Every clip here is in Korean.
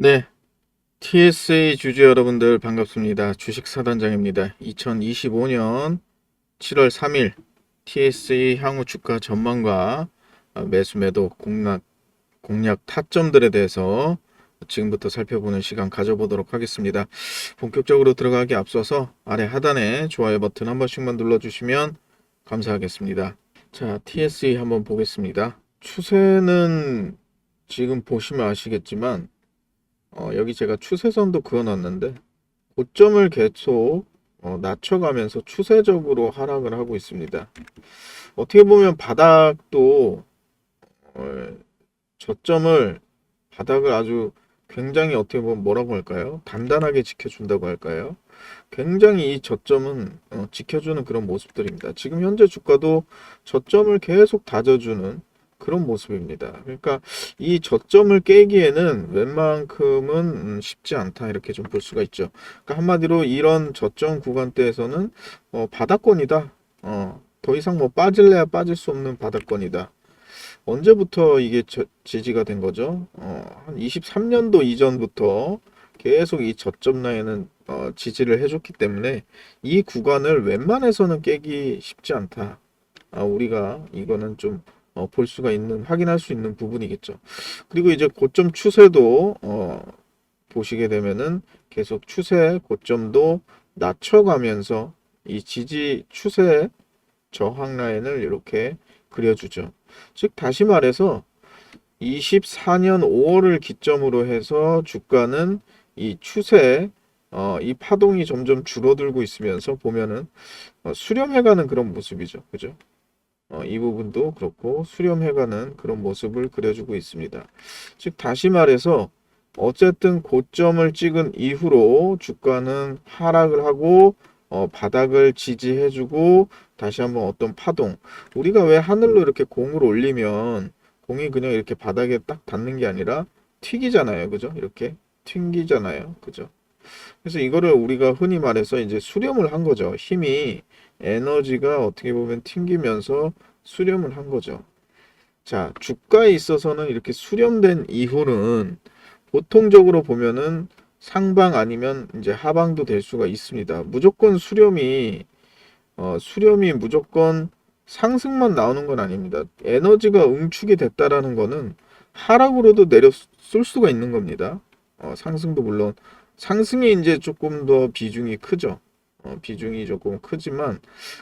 네. TSA 주주 여러분들 반갑습니다. 주식 사단장입니다. 2025년 7월 3일 TSA 향후 주가 전망과 어, 매수 매도 공략, 공략 타점들에 대해서 지금부터 살펴보는 시간 가져보도록 하겠습니다. 본격적으로 들어가기 앞서서 아래 하단에 좋아요 버튼 한 번씩만 눌러주시면 감사하겠습니다. 자, TSA 한번 보겠습니다. 추세는 지금 보시면 아시겠지만 어, 여기 제가 추세선도 그어놨는데 고점을 계속 어, 낮춰가면서 추세적으로 하락을 하고 있습니다. 어떻게 보면 바닥도 어, 저점을 바닥을 아주 굉장히 어떻게 보면 뭐라고 할까요? 단단하게 지켜준다고 할까요? 굉장히 이 저점은 어, 지켜주는 그런 모습들입니다. 지금 현재 주가도 저점을 계속 다져주는 그런 모습입니다. 그러니까 이 저점을 깨기에는 웬만큼은 음, 쉽지 않다 이렇게 좀 볼 수가 있죠. 그러니까 한마디로 이런 저점 구간대에서는 어, 바닥권이다. 어, 더 이상 뭐 빠질래야 빠질 수 없는 바닥권이다. 언제부터 이게 저- 지지가 된 거죠? 어, 한 23년도 이전부터 계속 이 저점 라인은 어, 지지를 해줬기 때문에 이 구간을 웬만해서는 깨기 쉽지 않다. 아, 우리가 이거는 좀 어, 볼 수가 있는 확인할 수 있는 부분이겠죠. 그리고 이제 고점 추세도 어, 보시게 되면은 계속 추세 고점도 낮춰가면서 이 지지 추세 저항 라인을 이렇게 그려주죠. 즉 다시 말해서 24년 5월을 기점으로 해서 주가는 이 추세 어, 이 파동이 점점 줄어들고 있으면서 보면은 어, 수렴해가는 그런 모습이죠. 그죠? 어, 이 부분도 그렇고 수렴해가는 그런 모습을 그려주고 있습니다. 즉 다시 말해서 어쨌든 고점을 찍은 이후로 주가는 하락을 하고 어, 바닥을 지지해주고 다시 한번 어떤 파동. 우리가 왜 하늘로 이렇게 공을 올리면 공이 그냥 이렇게 바닥에 딱 닿는 게 아니라 튀기잖아요. 그죠? 이렇게 튕기잖아요. 그죠 그래서 이거를 우리가 흔히 말해서 이제 수렴을 한 거죠 힘이 에너지가 어떻게 보면 튕기면서 수렴을 한 거죠. 자, 주가에 있어서는 이렇게 수렴된 이후는 보통적으로 보면은 상방 아니면 이제 하방도 될 수가 있습니다. 무조건 수렴이 어, 수렴이 무조건 상승만 나오는 건 아닙니다. 에너지가 응축이 됐다라는 거는 하락으로도 내려 쏠 수가 있는 겁니다. 어, 상승도 물론 상승이 이제 조금 더 비중이 크죠. 어, 비중이 조금 크지만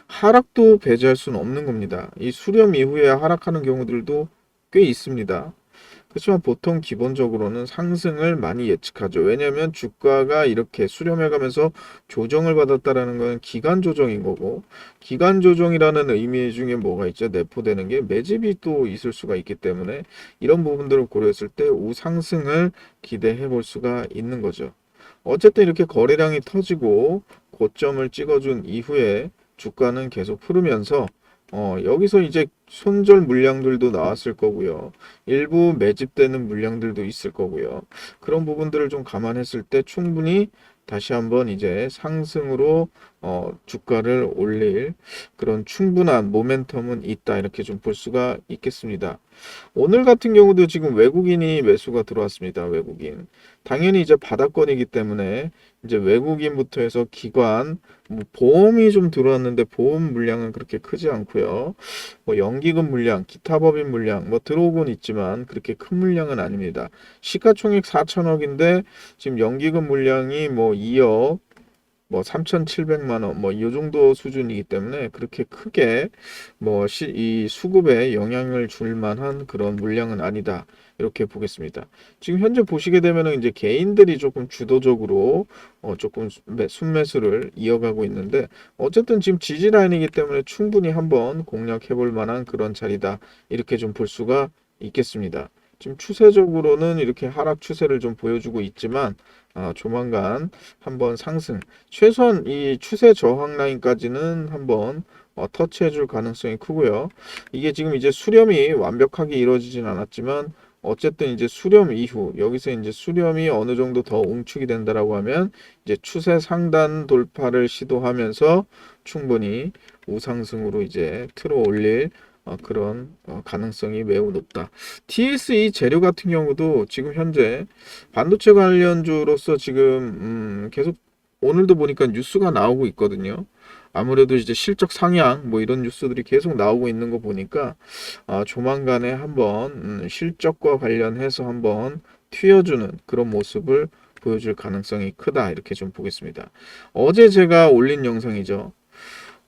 하락도 배제할 수는 없는 겁니다. 이 수렴 이후에 하락하는 경우들도 꽤 있습니다. 그렇지만 보통 기본적으로는 상승을 많이 예측하죠. 왜냐하면 주가가 이렇게 수렴해가면서 조정을 받았다라는 건 기간 조정인 거고 기간 조정이라는 의미 중에 뭐가 있죠? 내포되는 게 매집이 또 있을 수가 있기 때문에 이런 부분들을 고려했을 때 우상승을 기대해 볼 수가 있는 거죠. 어쨌든 이렇게 거래량이 터지고 고점을 찍어준 이후에 주가는 계속 흐르면서 어, 여기서 이제 손절 물량들도 나왔을 거고요. 일부 매집되는 물량들도 있을 거고요. 그런 부분들을 좀 감안했을 때 충분히 다시 한번 이제 상승으로 어, 주가를 올릴 그런 충분한 모멘텀은 있다 이렇게 좀 볼 수가 있겠습니다. 오늘 같은 경우도 지금 외국인이 매수가 들어왔습니다. 외국인. 당연히 이제 바닥권이기 때문에 이제 외국인부터 해서 기관, 뭐 보험이 좀 들어왔는데 보험 물량은 그렇게 크지 않고요. 뭐 연기금 물량, 기타 법인 물량 뭐 들어오곤 있지만 그렇게 큰 물량은 아닙니다. 시가총액 4천억인데 지금 연기금 물량이 뭐 2억 뭐 3,700만 원, 뭐 이 정도 수준이기 때문에 그렇게 크게 뭐 이 수급에 영향을 줄 만한 그런 물량은 아니다. 이렇게 보겠습니다. 지금 현재 보시게 되면은 이제 개인들이 조금 주도적으로 어 조금 매- 순매수를 이어가고 있는데 어쨌든 지금 지지 라인이기 때문에 충분히 한번 공략해 볼 만한 그런 자리다. 이렇게 좀 볼 수가 있겠습니다. 지금 추세적으로는 이렇게 하락 추세를 좀 보여주고 있지만 아, 조만간 한번 상승 최소한 이 추세 저항 라인까지는 한번 어, 터치해 줄 가능성이 크고요. 이게 지금 이제 수렴이 완벽하게 이루어지진 않았지만 어쨌든 이제 수렴 이후 여기서 이제 수렴이 어느 정도 더 응축이 된다라고 하면 이제 추세 상단 돌파를 시도하면서 충분히 우상승으로 이제 틀어 올릴 어, 그런 어, 가능성이 매우 높다. TSE 재료 같은 경우도 지금 현재 반도체 관련주로서 지금 음, 계속 오늘도 보니까 뉴스가 나오고 있거든요. 아무래도 이제 실적 상향 뭐 이런 뉴스들이 계속 나오고 있는 거 보니까 아, 조만간에 한번 음, 실적과 관련해서 한번 튀어주는 그런 모습을 보여줄 가능성이 크다 이렇게 좀 보겠습니다. 어제 제가 올린 영상이죠.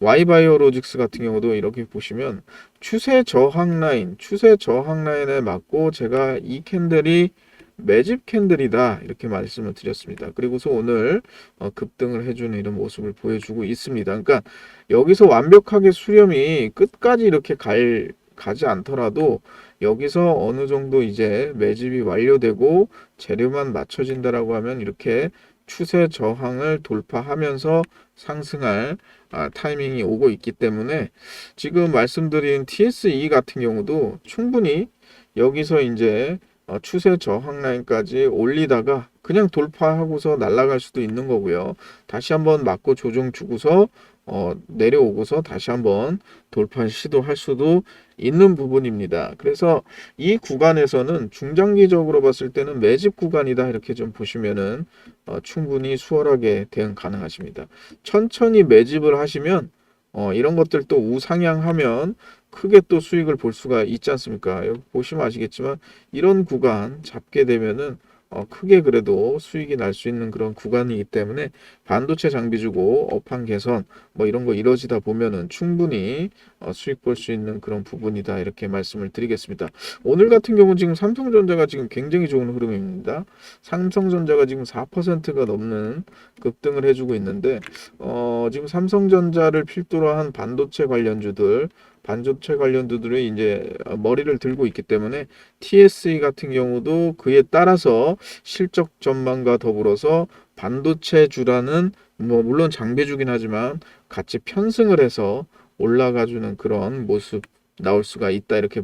Y바이오로직스 같은 경우도 이렇게 보시면 추세 저항 라인, 추세 저항 라인에 맞고 제가 이 캔들이 매집 캔들이다 이렇게 말씀을 드렸습니다. 그리고서 오늘 어, 급등을 해주는 이런 모습을 보여주고 있습니다. 그러니까 여기서 완벽하게 수렴이 끝까지 이렇게 갈 가지 않더라도 여기서 어느 정도 이제 매집이 완료되고 재료만 맞춰진다라고 하면 이렇게 추세 저항을 돌파하면서 상승할 아, 타이밍이 오고 있기 때문에 지금 말씀드린 TSE 같은 경우도 충분히 여기서 이제 어, 추세 저항 라인까지 올리다가 그냥 돌파하고서 날아갈 수도 있는 거고요. 다시 한번 맞고 조정 주고서 어, 내려오고서 다시 한번 돌파 시도할 수도 있는 부분입니다. 그래서 이 구간에서는 중장기적으로 봤을 때는 매집 구간이다 이렇게 좀 보시면은 어, 충분히 수월하게 대응 가능하십니다. 천천히 매집을 하시면 어, 이런 것들 또 우상향하면 크게 또 수익을 볼 수가 있지 않습니까? 여기 보시면 아시겠지만 이런 구간 잡게 되면은 어, 크게 그래도 수익이 날 수 있는 그런 구간이기 때문에 반도체 장비 주고 업황 개선 뭐 이런 거 이루어지다 보면은 충분히 어, 수익 볼 수 있는 그런 부분이다 이렇게 말씀을 드리겠습니다. 오늘 같은 경우는 지금 삼성전자가 지금 굉장히 좋은 흐름입니다. 삼성전자가 지금 4%가 넘는 급등을 해주고 있는데 어, 지금 삼성전자를 필두로 한 반도체 관련주들 반도체 관련주들이 이제 머리를 들고 있기 때문에 TSE 같은 경우도 그에 따라서 실적 전망과 더불어서 반도체 주라는 뭐 물론 장비주긴 하지만 같이 편승을 해서 올라가주는 그런 모습 나올 수가 있다 이렇게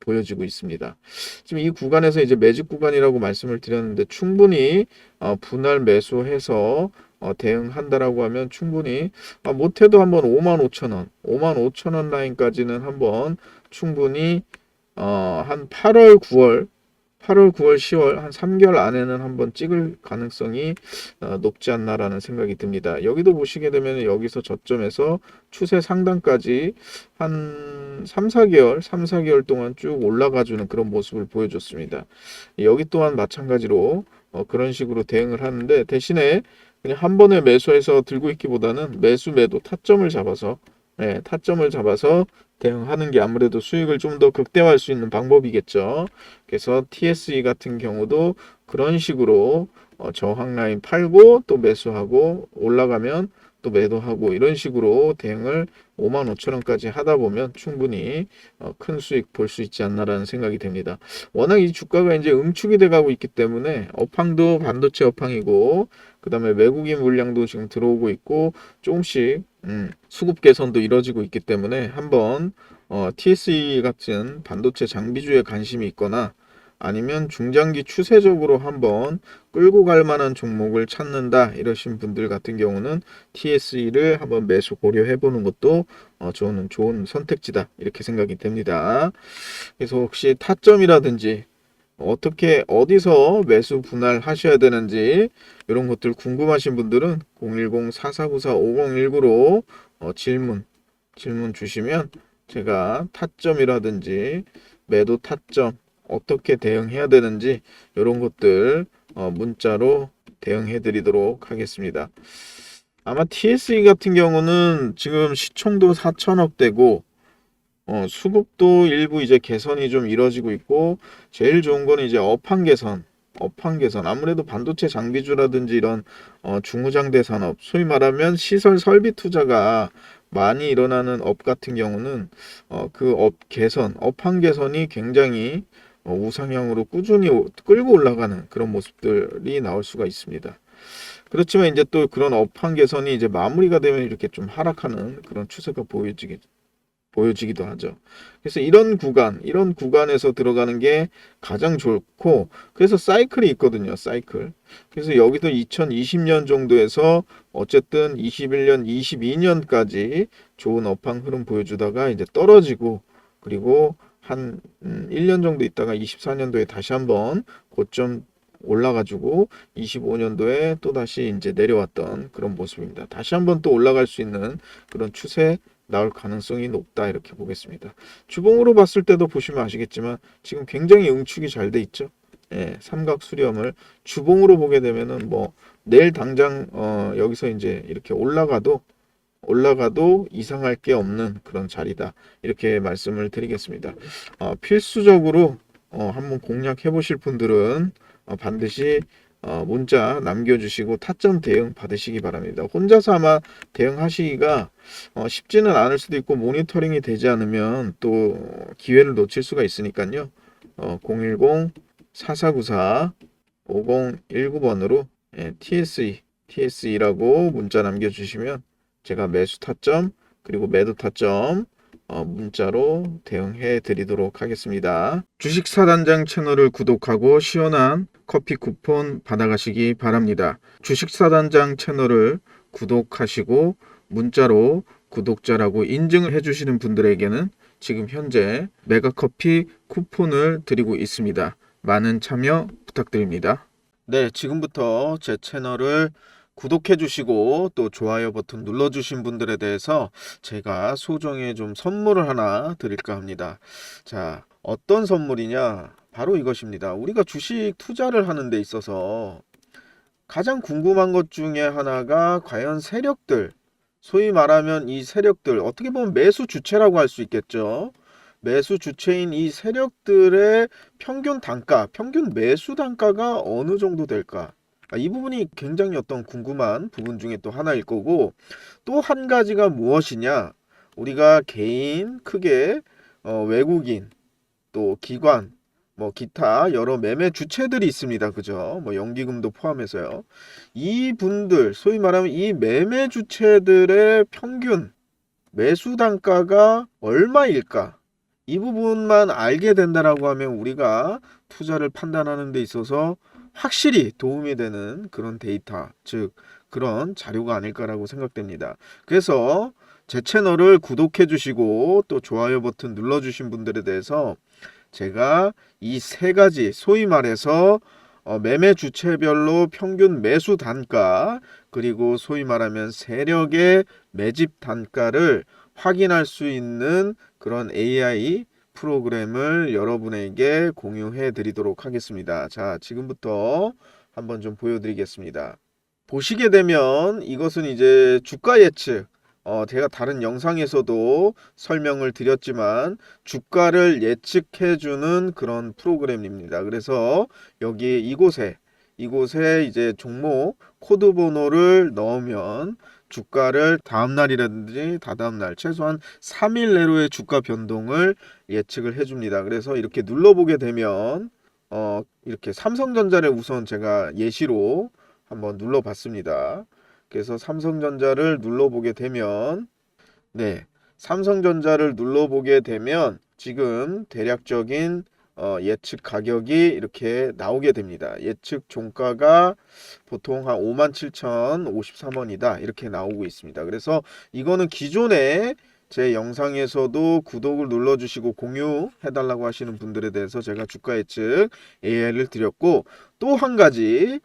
보여지고 있습니다. 지금 이 구간에서 이제 매집 구간이라고 말씀을 드렸는데 충분히 어, 분할 매수해서 어, 대응한다라고 하면 충분히 아, 못해도 한번 5만 5천 원, 5만 5천 원 라인까지는 한번 충분히 어, 한 8월, 9월, 8월, 9월, 10월 한 3개월 안에는 한번 찍을 가능성이 어, 높지 않나라는 생각이 듭니다. 여기도 보시게 되면 여기서 저점에서 추세 상단까지 한 3, 4개월, 3, 4개월 동안 쭉 올라가주는 그런 모습을 보여줬습니다. 여기 또한 마찬가지로 어, 그런 식으로 대응을 하는데 대신에 그냥 한 번에 매수해서 들고 있기보다는 매수 매도 타점을 잡아서 네, 타점을 잡아서 대응하는 게 아무래도 수익을 좀 더 극대화할 수 있는 방법이겠죠. 그래서 TSE 같은 경우도 그런 식으로 어, 저항 라인 팔고 또 매수하고 올라가면 또 매도하고 이런 식으로 대응을 5만 5천 원까지 하다 보면 충분히 어, 큰 수익 볼 수 있지 않나라는 생각이 됩니다. 워낙 이 주가가 이제 응축이 돼 가고 있기 때문에 업황도 반도체 업황이고 그 다음에 외국인 물량도 지금 들어오고 있고 조금씩 음, 수급 개선도 이루어지고 있기 때문에 한번 어, TSE 같은 반도체 장비주에 관심이 있거나 아니면 중장기 추세적으로 한번 끌고 갈 만한 종목을 찾는다 이러신 분들 같은 경우는 TSE를 한번 매수 고려해 보는 것도 어, 저는 좋은 선택지다 이렇게 생각이 됩니다. 그래서 혹시 타점이라든지 어떻게 어디서 매수 분할 하셔야 되는지 이런 것들 궁금하신 분들은 010-4494-5019로 어, 질문 질문 주시면 제가 타점이라든지 매도 타점 어떻게 대응해야 되는지 이런 것들 어, 문자로 대응해 드리도록 하겠습니다. 아마 TSE 같은 경우는 지금 시총도 4천억 대고 어, 수급도 일부 이제 개선이 좀 이루어지고 있고 제일 좋은 거는 이제 업황 개선 업황 개선 아무래도 반도체 장비주라든지 이런 어, 중후장대 산업 소위 말하면 시설 설비 투자가 많이 일어나는 업 같은 경우는 어, 그 업 개선 업황 개선이 굉장히 어, 우상향으로 꾸준히 오- 끌고 올라가는 그런 모습들이 나올 수가 있습니다. 그렇지만 이제 또 그런 업황 개선이 이제 마무리가 되면 이렇게 좀 하락하는 그런 추세가 보여지게 보여지기도 하죠. 그래서 이런 구간, 이런 구간에서 들어가는 게 가장 좋고, 그래서 사이클이 있거든요, 사이클. 그래서 여기도 2020년 정도에서 어쨌든 21년, 22년까지 좋은 업황 흐름 보여주다가 이제 떨어지고, 그리고 한 음, 1년 정도 있다가 24년도에 다시 한번 고점 올라가지고 25년도에 또 다시 이제 내려왔던 그런 모습입니다. 다시 한번 또 올라갈 수 있는 그런 추세 나올 가능성이 높다 이렇게 보겠습니다. 주봉으로 봤을 때도 보시면 아시겠지만 지금 굉장히 응축이 잘 돼 있죠. 예, 삼각 수렴을 주봉으로 보게 되면은 뭐 내일 당장 어, 여기서 이제 이렇게 올라가도 올라가도 이상할 게 없는 그런 자리다 이렇게 말씀을 드리겠습니다. 어, 필수적으로 어, 한번 공략해 보실 분들은 어, 반드시 어, 문자 남겨주시고 타점 대응 받으시기 바랍니다. 혼자서 아마 대응하시기가 어, 쉽지는 않을 수도 있고 모니터링이 되지 않으면 또 기회를 놓칠 수가 있으니까요. 어, 010-4494 5019번으로 예, TSE, TSE라고 문자 남겨주시면 제가 매수 타점 그리고 매도 타점 어, 문자로 대응해 드리도록 하겠습니다. 주식 사단장 채널을 구독하고 시원한 커피 쿠폰 받아가시기 바랍니다. 주식 사단장 채널을 구독하시고 문자로 구독자라고 인증을 해주시는 분들에게는 지금 현재 메가커피 쿠폰을 드리고 있습니다. 많은 참여 부탁드립니다. 네, 지금부터 제 채널을 구독해 주시고 또 좋아요 버튼 눌러 주신 분들에 대해서 제가 소정의 좀 선물을 하나 드릴까 합니다. 자, 어떤 선물이냐? 바로 이것입니다. 우리가 주식 투자를 하는 데 있어서 가장 궁금한 것 중에 하나가 과연 세력들, 소위 말하면 이 세력들, 어떻게 보면 매수 주체라고 할 수 있겠죠. 매수 주체인 이 세력들의 평균 단가, 평균 매수 단가가 어느 정도 될까? 아, 이 부분이 굉장히 어떤 궁금한 부분 중에 또 하나일 거고 또 한 가지가 무엇이냐? 우리가 개인 크게 어, 외국인 또 기관 뭐 기타 여러 매매 주체들이 있습니다. 그죠? 뭐 연기금도 포함해서요. 이 분들 소위 말하면 이 매매 주체들의 평균 매수 단가가 얼마일까? 이 부분만 알게 된다라고 하면 우리가 투자를 판단하는 데 있어서 확실히 도움이 되는 그런 데이터, 즉 그런 자료가 아닐까라고 생각됩니다. 그래서 제 채널을 구독해 주시고 또 좋아요 버튼 눌러 주신 분들에 대해서 제가 이 세 가지 소위 말해서 어, 매매 주체별로 평균 매수 단가 그리고 소위 말하면 세력의 매집 단가를 확인할 수 있는 그런 AI 프로그램을 여러분에게 공유해 드리도록 하겠습니다. 자, 지금부터 한번 좀 보여드리겠습니다. 보시게 되면 이것은 이제 주가 예측, 어, 제가 다른 영상에서도 설명을 드렸지만 주가를 예측해주는 그런 프로그램입니다. 그래서 여기 이곳에 이곳에 이제 종목 코드 번호를 넣으면 주가를 다음 날이라든지 다다음 날 최소한 3일 내로의 주가 변동을 예측을 해줍니다. 그래서 이렇게 눌러보게 되면 어 이렇게 삼성전자를 우선 제가 예시로 한번 눌러봤습니다. 그래서 삼성전자를 눌러보게 되면 네 삼성전자를 눌러보게 되면 지금 대략적인 어, 예측 가격이 이렇게 나오게 됩니다. 예측 종가가 보통 한 57,053원이다. 이렇게 나오고 있습니다. 그래서 이거는 기존에 제 영상에서도 구독을 눌러주시고 공유해달라고 하시는 분들에 대해서 제가 주가 예측 AI를 드렸고 또 한 가지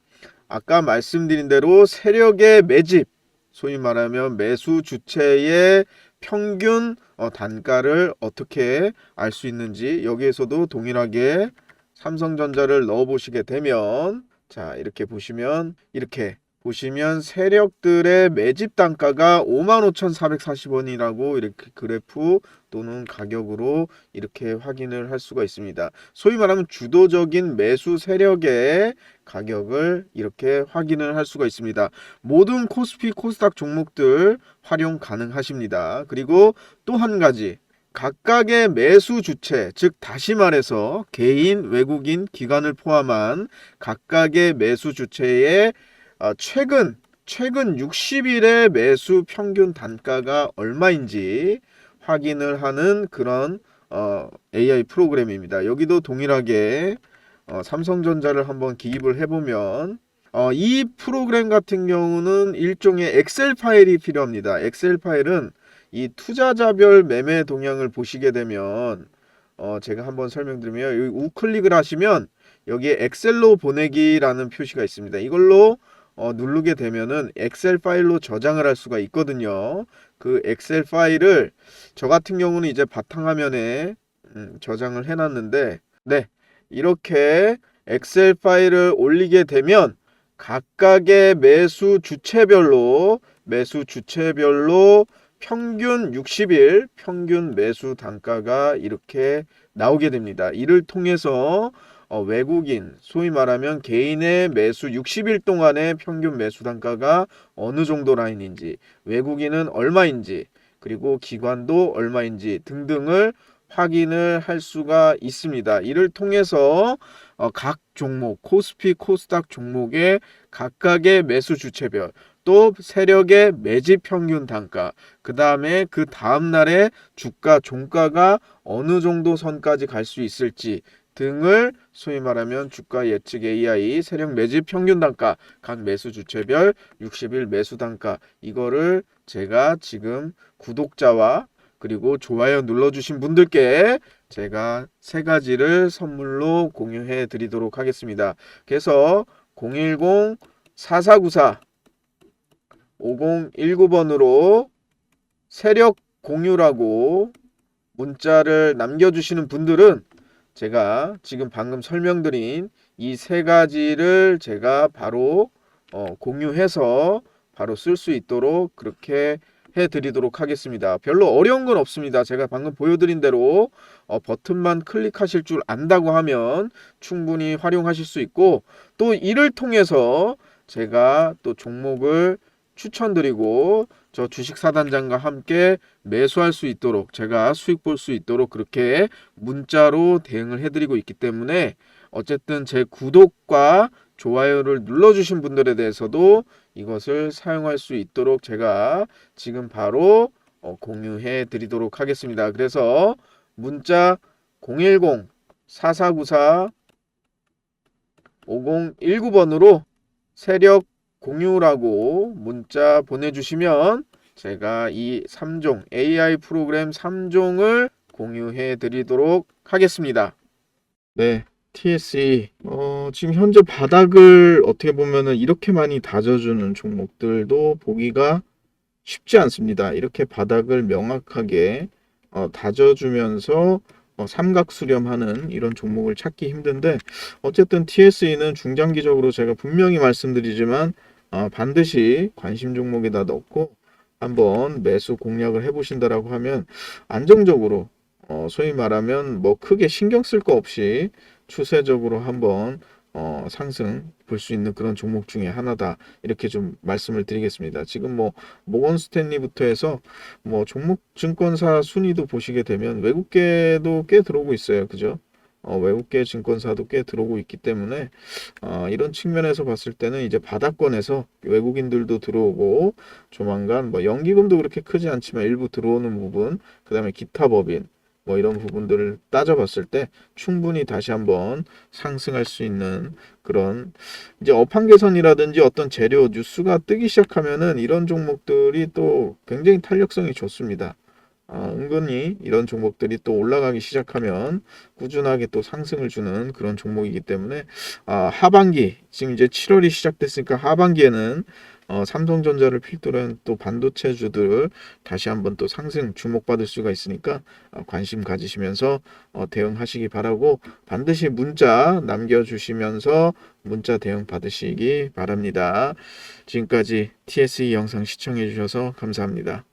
아까 말씀드린 대로 세력의 매집 소위 말하면 매수 주체의 평균 어, 단가를 어떻게 알 수 있는지 여기에서도 동일하게 삼성전자를 넣어 보시게 되면 자 이렇게 보시면 이렇게 보시면 세력들의 매집 단가가 55,440원이라고 이렇게 그래프 또는 가격으로 이렇게 확인을 할 수가 있습니다. 소위 말하면 주도적인 매수 세력의 가격을 이렇게 확인을 할 수가 있습니다. 모든 코스피 코스닥 종목들 활용 가능하십니다. 그리고 또 한 가지 각각의 매수 주체, 즉 다시 말해서 개인, 외국인, 기관을 포함한 각각의 매수 주체의 어, 최근 최근 60일의 매수 평균 단가가 얼마인지 확인을 하는 그런 어, AI 프로그램입니다. 여기도 동일하게 어, 삼성전자를 한번 기입을 해보면 어, 이 프로그램 같은 경우는 일종의 엑셀 파일이 필요합니다. 엑셀 파일은 이 투자자별 매매 동향을 보시게 되면 어, 제가 한번 설명드리면 여기 우클릭을 하시면 여기에 엑셀로 보내기라는 표시가 있습니다. 이걸로 어, 누르게 되면은 엑셀 파일로 저장을 할 수가 있거든요. 그 엑셀 파일을 저 같은 경우는 이제 바탕화면에 음, 저장을 해놨는데 네 이렇게 엑셀 파일을 올리게 되면 각각의 매수 주체별로 매수 주체별로 평균 60일 평균 매수 단가가 이렇게 나오게 됩니다. 이를 통해서 어, 외국인 소위 말하면 개인의 매수 60일 동안의 평균 매수 단가가 어느 정도 라인인지 외국인은 얼마인지 그리고 기관도 얼마인지 등등을 확인을 할 수가 있습니다. 이를 통해서 어, 각 종목 코스피 코스닥 종목의 각각의 매수 주체별 또 세력의 매집 평균 단가 그 다음에 그 다음 날의 주가 종가가 어느 정도 선까지 갈 수 있을지 등을 소위 말하면 주가 예측 AI 세력 매집 평균 단가 각 매수 주체별 60일 매수 단가 이거를 제가 지금 구독자와 그리고 좋아요 눌러주신 분들께 제가 세 가지를 선물로 공유해 드리도록 하겠습니다. 그래서 010 4494 5019번으로 세력 공유라고 문자를 남겨주시는 분들은 제가 지금 방금 설명드린 이 세 가지를 제가 바로 어, 공유해서 바로 쓸 수 있도록 그렇게 해 드리도록 하겠습니다. 별로 어려운 건 없습니다. 제가 방금 보여드린 대로 어, 버튼만 클릭하실 줄 안다고 하면 충분히 활용하실 수 있고 또 이를 통해서 제가 또 종목을 추천드리고 저 주식 사단장과 함께 매수할 수 있도록 제가 수익 볼 수 있도록 그렇게 문자로 대응을 해드리고 있기 때문에 어쨌든 제 구독과 좋아요를 눌러주신 분들에 대해서도 이것을 사용할 수 있도록 제가 지금 바로 어, 공유해 드리도록 하겠습니다. 그래서 문자 010 4494 5019번으로 세력 공유라고 문자 보내주시면 제가 이 3종 AI 프로그램 3종을 공유해 드리도록 하겠습니다. 네. TSE 어, 지금 현재 바닥을 어떻게 보면은 이렇게 많이 다져주는 종목들도 보기가 쉽지 않습니다. 이렇게 바닥을 명확하게 어, 다져주면서 어, 삼각 수렴하는 이런 종목을 찾기 힘든데 어쨌든 TSE는 중장기적으로 제가 분명히 말씀드리지만 어, 반드시 관심 종목에다 넣고 한번 매수 공략을 해보신다라고 하면 안정적으로 어, 소위 말하면 뭐 크게 신경 쓸 거 없이 추세적으로 한번 어, 상승 볼 수 있는 그런 종목 중에 하나다 이렇게 좀 말씀을 드리겠습니다. 지금 뭐 모건 스탠리부터 해서 뭐 종목 증권사 순위도 보시게 되면 외국계도 꽤 들어오고 있어요. 그죠? 어, 외국계 증권사도 꽤 들어오고 있기 때문에 어, 이런 측면에서 봤을 때는 이제 바닥권에서 외국인들도 들어오고 조만간 뭐 연기금도 그렇게 크지 않지만 일부 들어오는 부분 그 다음에 기타 법인 뭐 이런 부분들을 따져봤을 때 충분히 다시 한번 상승할 수 있는 그런 이제 업황 개선이라든지 어떤 재료 뉴스가 뜨기 시작하면은 이런 종목들이 또 굉장히 탄력성이 좋습니다. 아, 은근히 이런 종목들이 또 올라가기 시작하면 꾸준하게 또 상승을 주는 그런 종목이기 때문에 아, 하반기 지금 이제 7월이 시작됐으니까 하반기에는 어, 삼성전자를 필두로 한 또 반도체주들을 다시 한번 또 상승 주목받을 수가 있으니까 어, 관심 가지시면서 어, 대응하시기 바라고 반드시 문자 남겨주시면서 문자 대응 받으시기 바랍니다. 지금까지 TSE 영상 시청해 주셔서 감사합니다.